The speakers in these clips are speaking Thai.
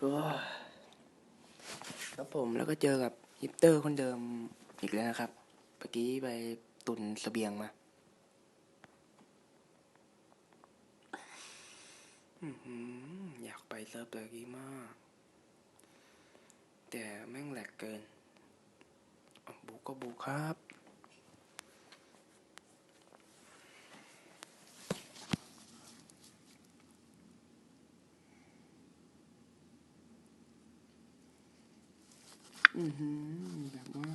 โอ้ยครับผมแล้วก็เจอกับฮิปเตอร์คนเดิมอีกแล้วนะครับเมื่อกี้ไปตุนเสบียงมาอยากไปเซิร์ฟเมื่กี้มาก แต่แม่งแหลกเกินบุกก็บุกครับ อือหือแบบว่า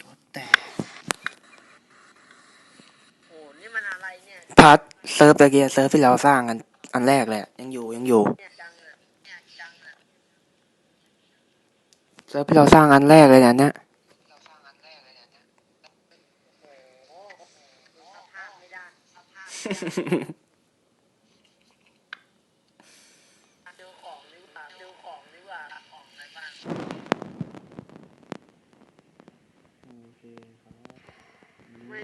ตัวแตกโอ้นี่มันอะไรเนี่ย พัดเซิร์ฟตะเกียเซิร์ฟที่เราสร้างกันอันแรกเลยอะยังอยู่ยังอยู่เนี่ยจังอะเนี่ยจังอะ เซิร์ฟที่เราสร้างอันแรกเลยนะเนี่ย โอ้โหดูสภาพไม่ได้สภาพดูของดีกว่าดูของดีกว่าของอะไรบ้าง โอเคครับไม่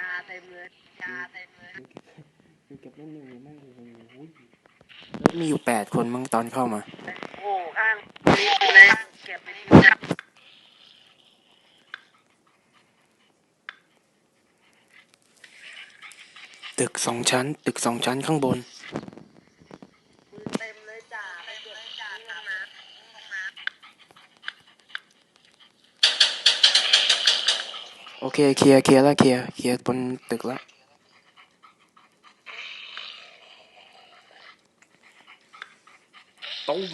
ยาเต็มเลยยาเต็มเลยคือเก็บเล่นหนึ่งไม่โอ้โหมีอยู่แปดคนมั้งตอนเข้ามา โอ้ข้างนี้เลยเก็บไปที่จับ ตึกสองชั้น ตึกสองชั้นข้างบนปืนเต็มเลยจ่าไปเก็บจ่าห้องน้ำห้องน้โอเคเคลียร์เคลียร์แล้วเคลียร์เคลียร์บนตึกแล้วตุ้ม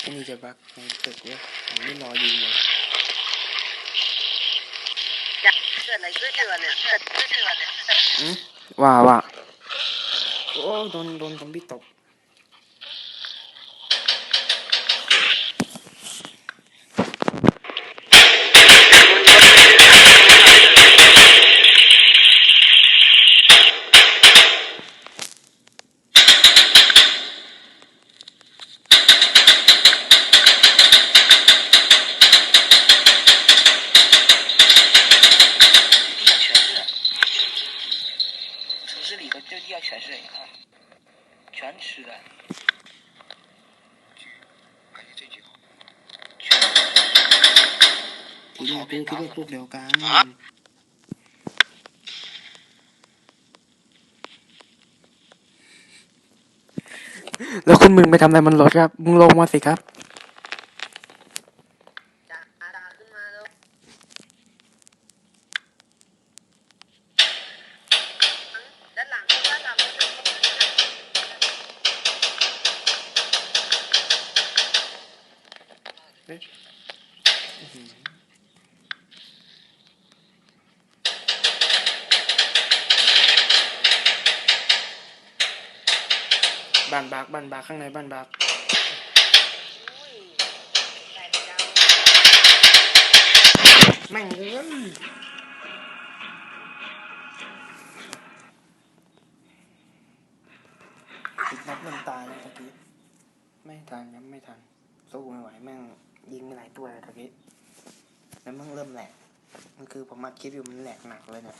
ไอ้นี่จะบักในตึกเว้ยผมไม่รอยิงเลยำจ่าเกิดอะไรขึ้นเดือนเนี่ยเกิดขึ้นเดือนเนี่ยอืมว่าว่าโอ้โดนโดนซอมบี้ตบ 城市里的这地下全是，你看，全吃的。感觉这局好。 ทีแรกกูคิดว่าพวกเดียวกัน แล้วคุณมึงไปทำอะไรมันรถครับ มึงลงมาสิครับ บ้านบากบานบากข้างในบานบากแม่งเอ้ยติดนับมันตายแล้วตะกี้ไม่ทันยังไม่ทันสู้ไม่ไหวแม่ง ยิงไปหลายตัวเลยตะกี้แล้วมันเริ่มแหลกมันคือผมมาคลิปอยู่มันแหลกหนักเลยเนี่ย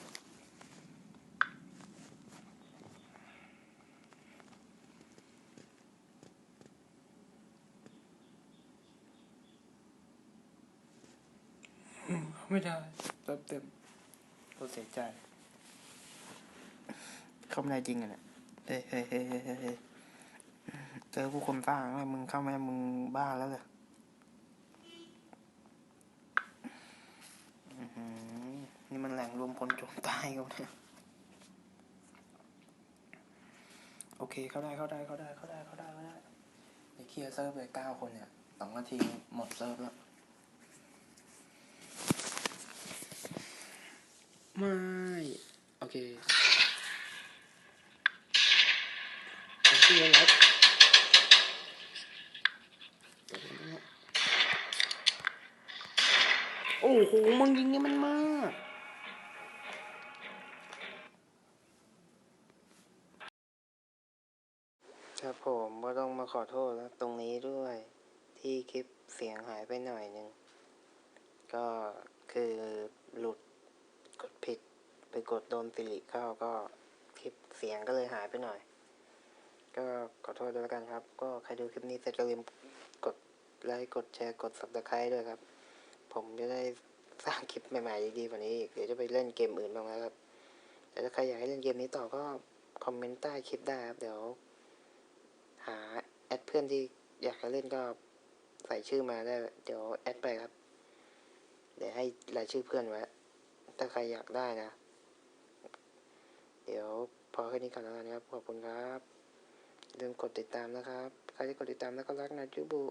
ไม่ได้เติมเต็มเราเสียใจ เข้าไม่ได้จริงอะเนี่ยเฮ้ยเฮ้ยเฮ้ยเฮ้ยเฮ้ยเฮ้ยเจอผู้คนสร้างแล้วมึงเข้าไม่ได้มึงบ้าแล้วเลยอื้อหือนี่มันแหล่งรวมพลโจมตายกันเนี่ยโอเคเข้าได้เข้าได้เข้าได้เข้าได้เข้าได้เข้าได้ไปเคลียร์เซิร์ฟเลยเก้าคนเนี่ยสองนาทีหมดเซิร์ฟแล้วไม่ โอเคผมเชื่อแล้วโอ้โหมึงยิงนี่มันมาก มาขอโทษแล้วตรงนี้ด้วยที่คลิปเสียงหายไปหน่อยหนึ่งก็คือหลุดกดผิดไปกดโดนสิริเข้าก็คลิปเสียงก็เลยหายไปหน่อย ก็ขอโทษด้วยแล้วกันครับ ก็ใครดูคลิปนี้เสร็จก็ลืมกดไลค์กดแชร์กด subscribe ด้วยครับ ผมจะได้สร้างคลิปใหม่ๆดีๆกว่านี้อีกเดี๋ยวจะไปเล่นเกมอื่นบ้างแล้วครับแต่ถ้าใครอยากให้เล่นเกมนี้ต่อก็คอมเมนต์ใต้คลิปได้ครับเดี๋ยวหา พื่อนที่อยากจะเล่นก็ใส่ชื่อมาได้ เดี๋ยวแอดไปครับ เดี๋ยวให้รายชื่อเพื่อนไว้ ถ้าใครอยากได้นะ เดี๋ยวพอแค่นี้ก่อนแล้วกันะครับ ขอบคุณครับ ลืมกดติดตามนะครับ ใครที่กดติดตามแล้วก็รักนะจูบุ